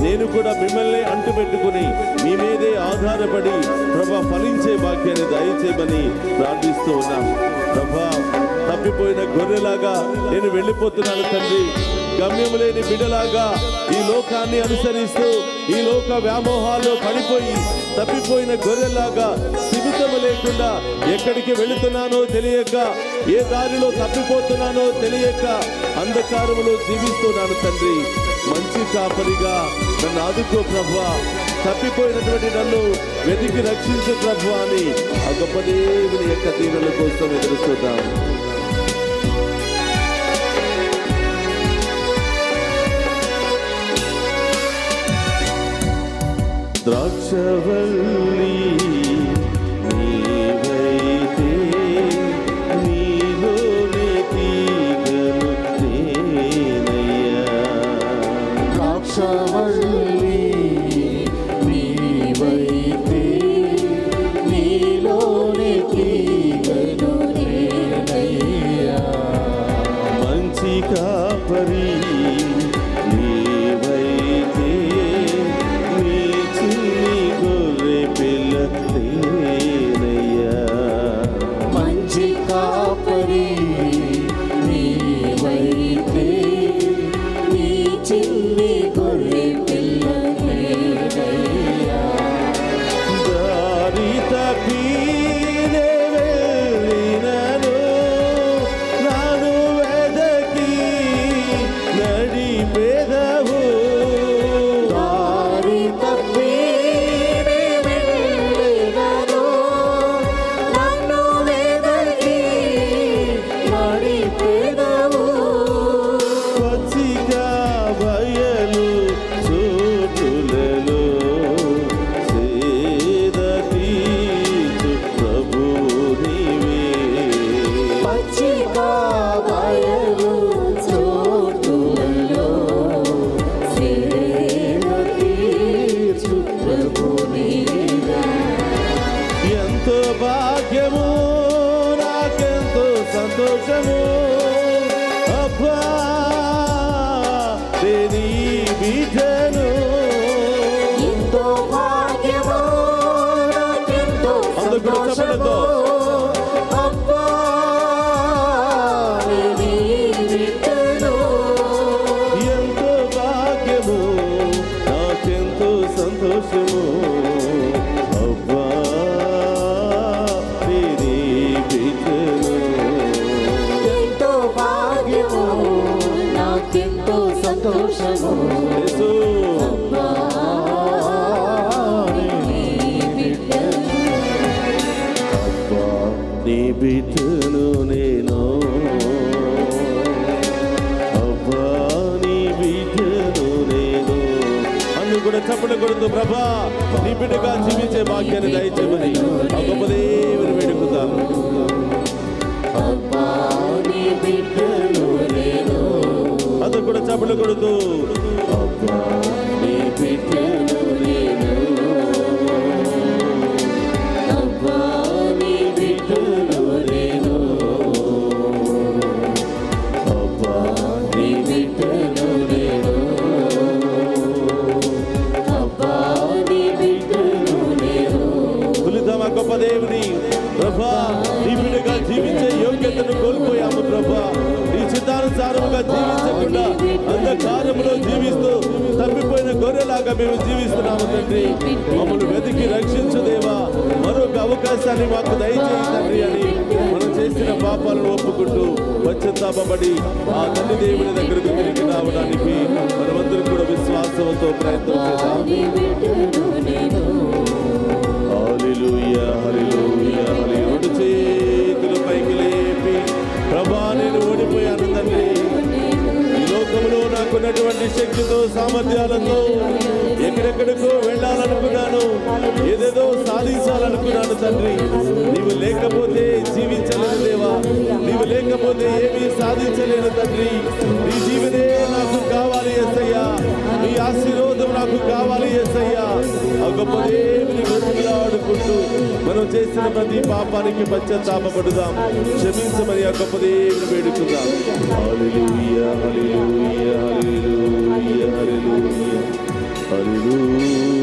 నేను కూడా మిమ్మల్ని అంటుపెట్టుకుని మీ మీదే ఆధారపడి ప్రభా ఫలించే భాగ్యాన్ని దయచేయమని ప్రార్థిస్తూ ఉన్నాను ప్రభా తప్పిపోయిన గొర్రెలాగా నేను వెళ్ళిపోతున్నాను తండ్రి. గమ్యం లేని బిడలాగా ఈ లోకాన్ని అనుసరిస్తూ ఈ లోక వ్యామోహాలు పడిపోయి తప్పిపోయిన గొర్రెలాగా సిమితం లేకుండా ఎక్కడికి వెళుతున్నానో తెలియక ఏ దారిలో తప్పిపోతున్నానో తెలియక అంధకారములో జీవిస్తున్నాను తండ్రి. మంచి కాపరిగా నన్ను ఆదుకో ప్రభు. తప్పిపోయినటువంటి నన్ను వెతికి రక్షించు ప్రభు అని ఆ గొప్ప దేవుని యొక్క దీవెల కోసం ఎదురుస్తున్నాం ద్రాక్షవల్లి అన్ను కొడుతూ ప్రభా నీ బిడ్డగా జీవించే భాగ్యాన్ని దయచేమని ఆ అంధకారములో జీవిస్తూ తప్పిపోయిన గొర్రెలాగా మేము జీవిస్తున్నాము తండ్రి. మమ్మల్ని వెతికి రక్షించు దేవా. మరొక అవకాశాన్ని మాకు దయచేయి తండ్రి అని మనం చేసిన పాపాలను ఒప్పుకుంటూ పశ్చాత్తాపడి ఆ తల్లి దేవుని దగ్గరకు తిరిగి రావడానికి మనమందరం కూడా విశ్వాసంతో ప్రయత్నం చేద్దాం. రెండు చేతులు పైకి లేపి ప్రభా నేను ఓడిపోయాను తండ్రి. ఈ లోకంలో నాకున్నటువంటి శక్తితో సామర్థ్యాలతో ఎక్కడెక్కడికో వెళ్ళాలనుకున్నాను. ఏదేదో సాధించాలనుకున్నాను తండ్రి. నీవు లేకపోతే జీవించలేను దేవా. నీవు లేకపోతే ఏమీ సాధించలేను తండ్రి. నీ జీవితే నాకు కావాలి ఎస్సయ్యా నీ ఆశీర్వాదం నాకు కావాలి ఎస్సయ్యా ఆ గొప్ప దేవుని ఆడుకుంటూ మనం చేసిన ప్రతి పాపానికి పశ్చాత్తాపడుదాం క్షమించమని ఆ గొప్ప దేవుని వేడుకుందాం. Hallelujah, hallelujah, hallelujah, hallelujah. Hallelujah.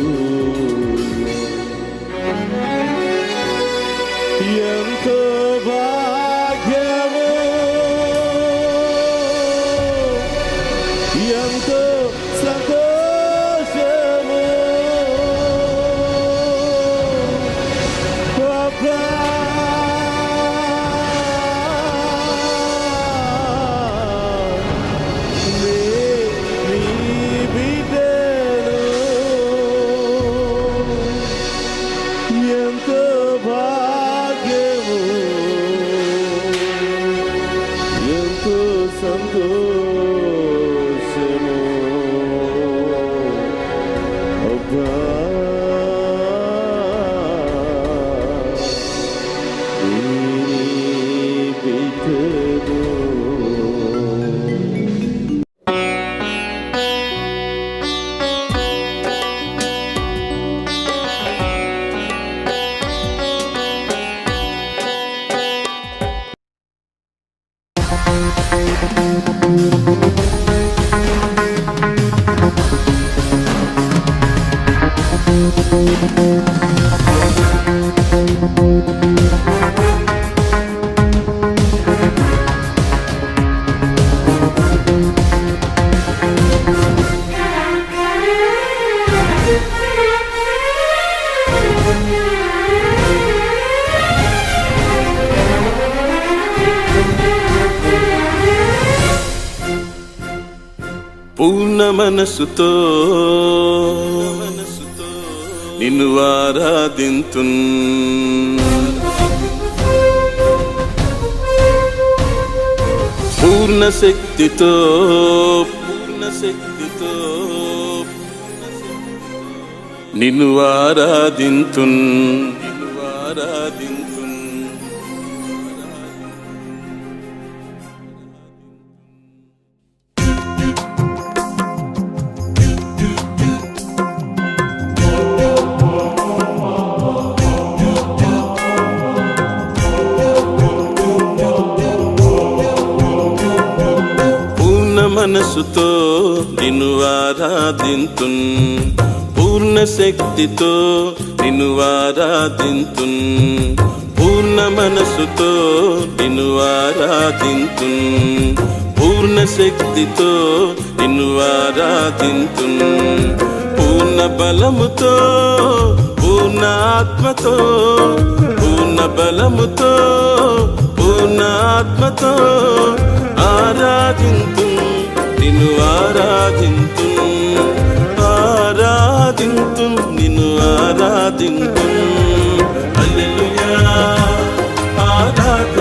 పూర్ణ మనసుతో నిన్ను ఆరాధింతు పూర్ణ శక్తితో పూర్ణ శక్తితో నిన్ను ఆరాధింతు ఆరాధింతు పూర్ణ శక్తితో నిన్ను ఆరాధింతు పూర్ణ మనసుతో నిన్ను ఆరాధింతు పూర్ణ శక్తితో నిన్ను ఆరాధింతు పూర్ణ బలముతో పూర్ణ ఆత్మతో పూర్ణ బలముతో పూర్ణ ఆత్మతో ఆరాధింతు నిన్ను ఆరాధింతు ఆరాధింతుం నిన్ను ఆరాధింతుం హల్లెలూయా ఆరాధి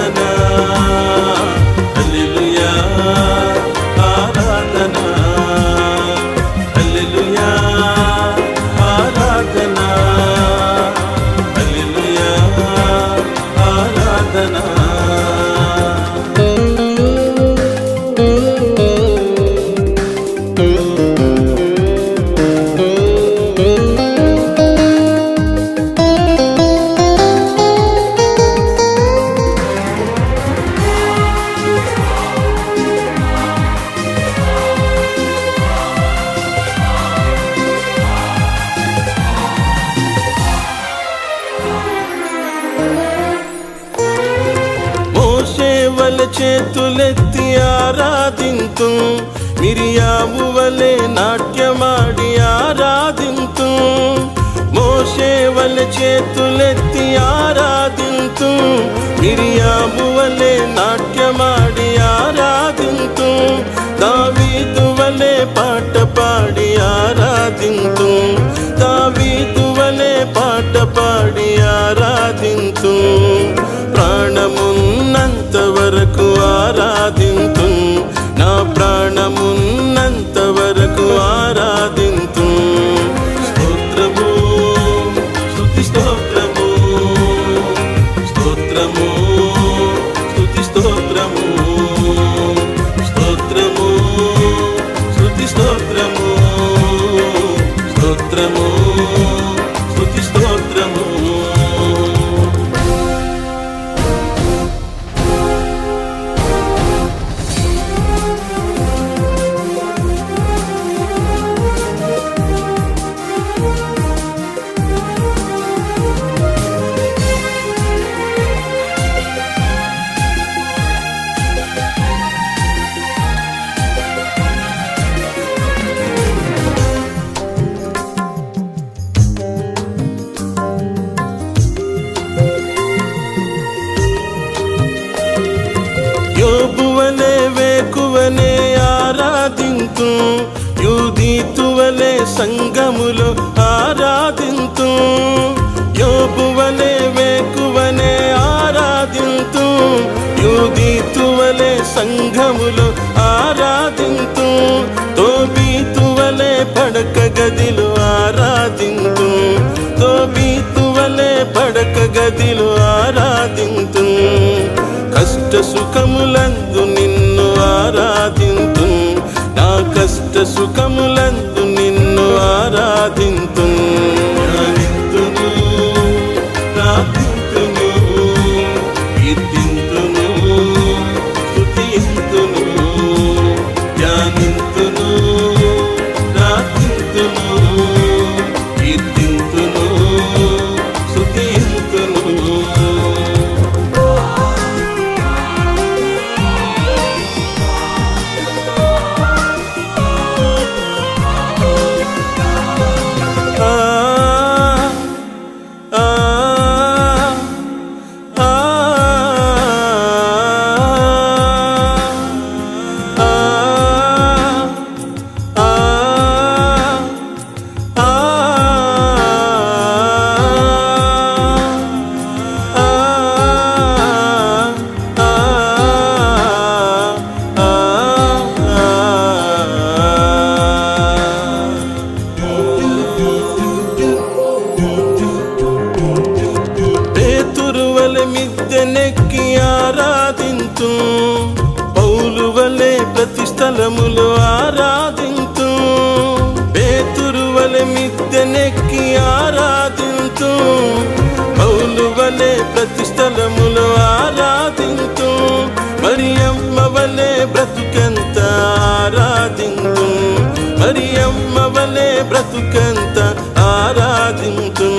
ఆరాధించు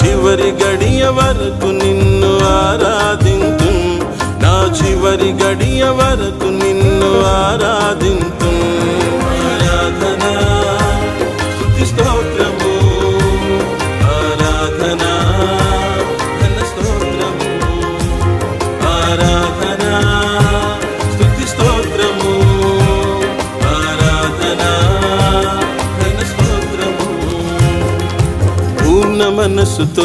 చివరి గడియ వరకు నిన్ను ఆరాధించు నా చివరి గడియ వరకు నిన్ను ఆరాధించు మనసుతో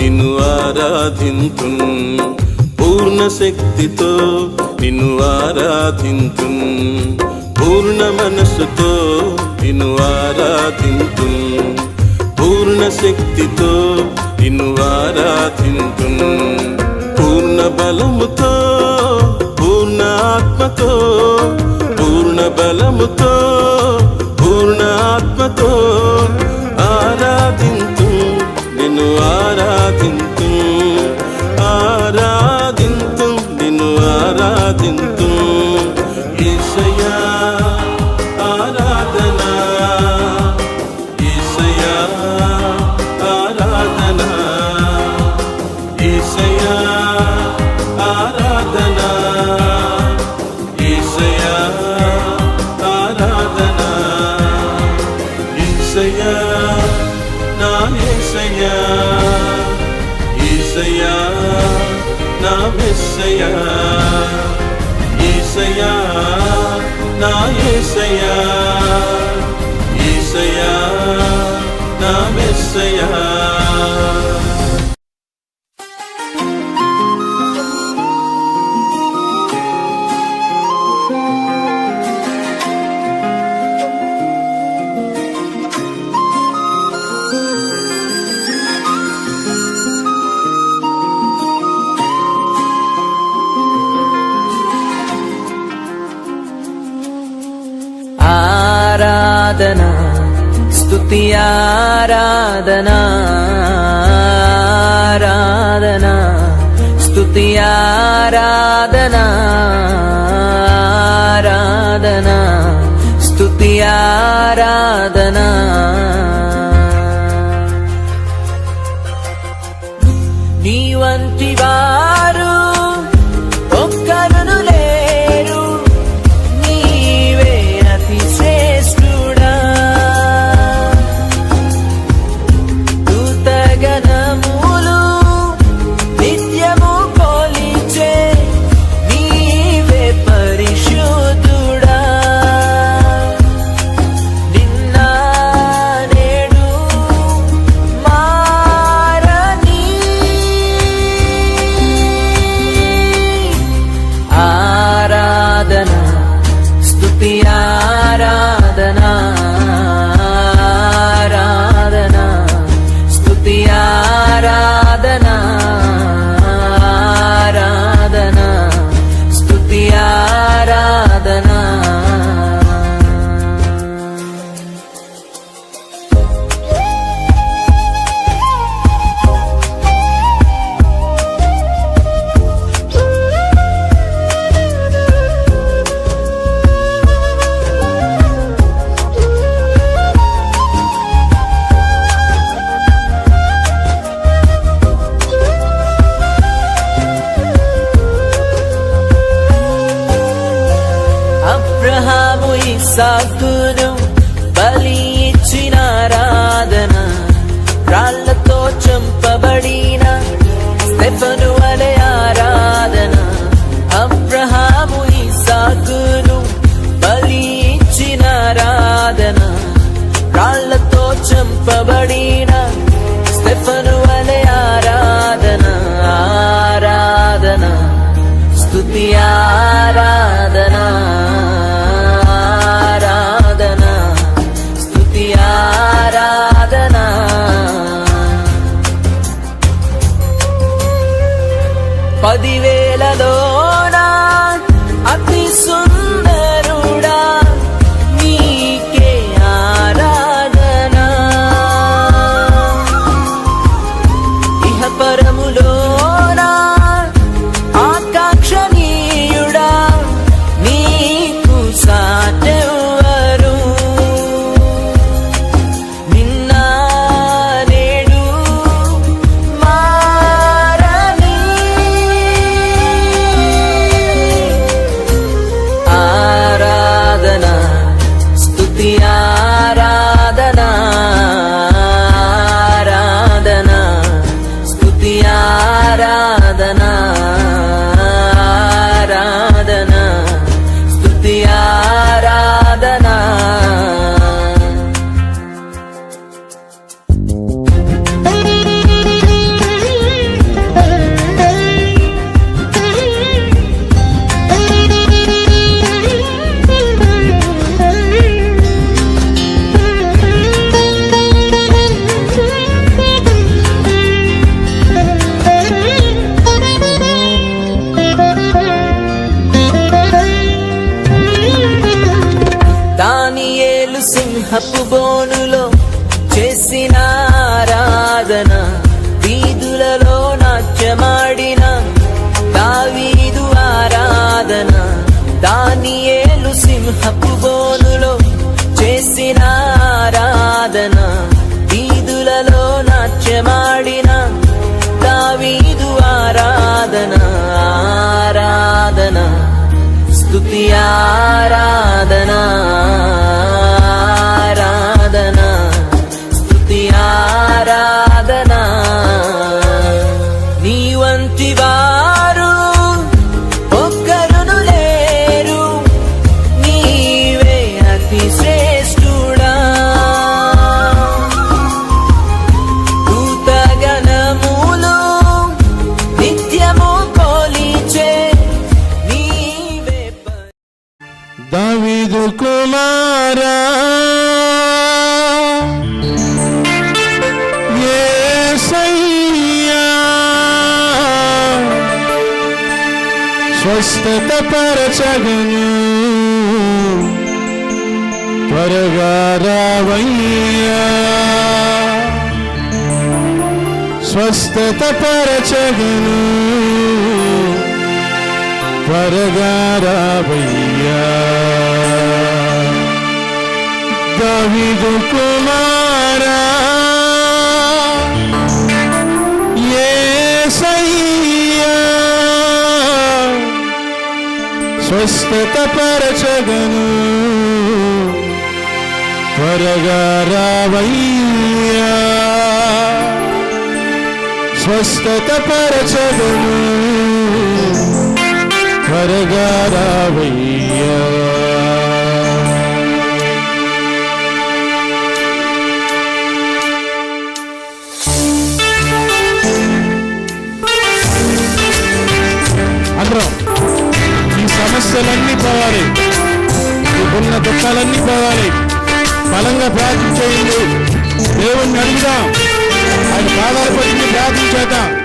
నిన్ను ఆరాధింతు. పూర్ణ శక్తితో నిన్ను ఆరాధింతు. పూర్ణ మనసుతో నిన్ను ఆరాధింతు. పూర్ణ శక్తితో నిన్ను ఆరాధింతు. పూర్ణ బలముతో ఏసయ్యా ఏసయ్యా నా ఏసయ్యా ఏసయ్యా నా మెస్సయ్యా. స్తుతియారాధనా ఆరాధనా స్తుతియారాధనా ఆరాధనా స్తుతియారాధనా Yeah. సింహపు బోనులో చేసిన ఆరాధన వీధులలో నాట్యమాడిన దావీదు ఆరాధన దానియేలు సింహపు బోనులో చేసిన ఆరాధన వీధులలో నాట్యమాడిన దావీదు ఆరాధన ఆరాధన స్తుతి ఆరాధన ఆరాధన. స్వస్థత పరచగను త్వరగా రావయ్యా దావిదు కుమారా. స్వస్థత పరచగను త్వరగా రావయ్యా స్వస్థత పరచదను త్వరగా రావయ్యా అందరం ఈ సమస్యలన్నీ పోవాలి. ఉన్న దుఃఖాలన్నీ పోవాలి. బలంగా ప్రార్థించేయండి. దేవుణ్ణి అడుగుదాం. ఆయన పాదాలు పట్టి ప్రార్థించేద్దాం చలో,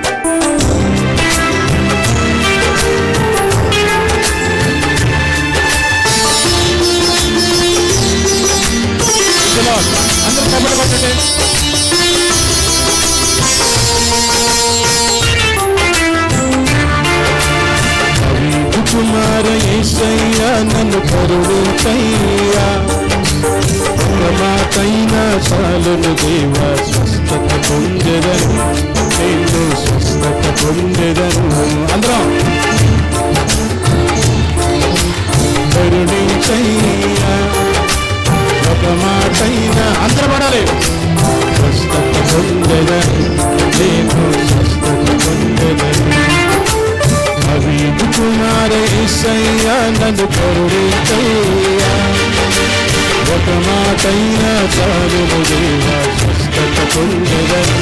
మాటైనా చాలును దేవా స్వస్థత పొందెదను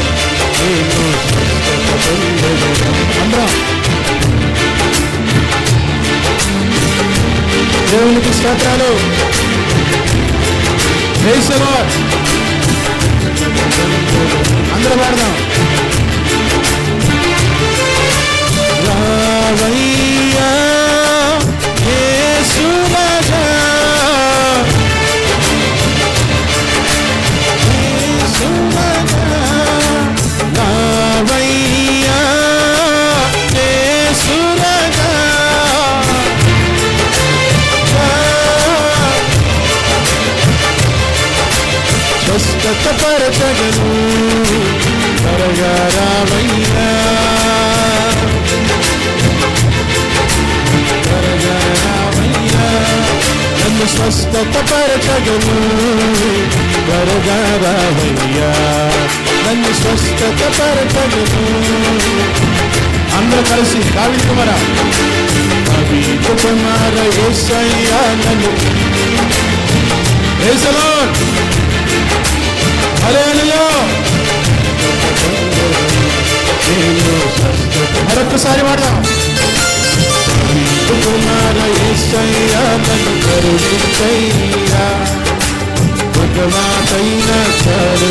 నేను స్వస్థత దేవునికి స్తోత్రాలు. అందరూ పాడదాం. స్వస్థత త్వరగా రామయ్యా త్వరగా రామయ్యా నన్ను స్వస్థత పరచగను త్వరగా రామయ్యా నన్ను స్వస్థత పరచగను అందరూ కలిసి కావి కుమార. కవి కుమార ఏసయ్యా నన్ను. ఏసలో the మరొక్కసారి వాడదాం కుమార యేసయ్యా నన్ను కరుణించయ్యా. ఒక మాటైనా చాలు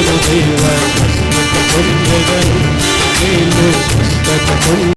నేను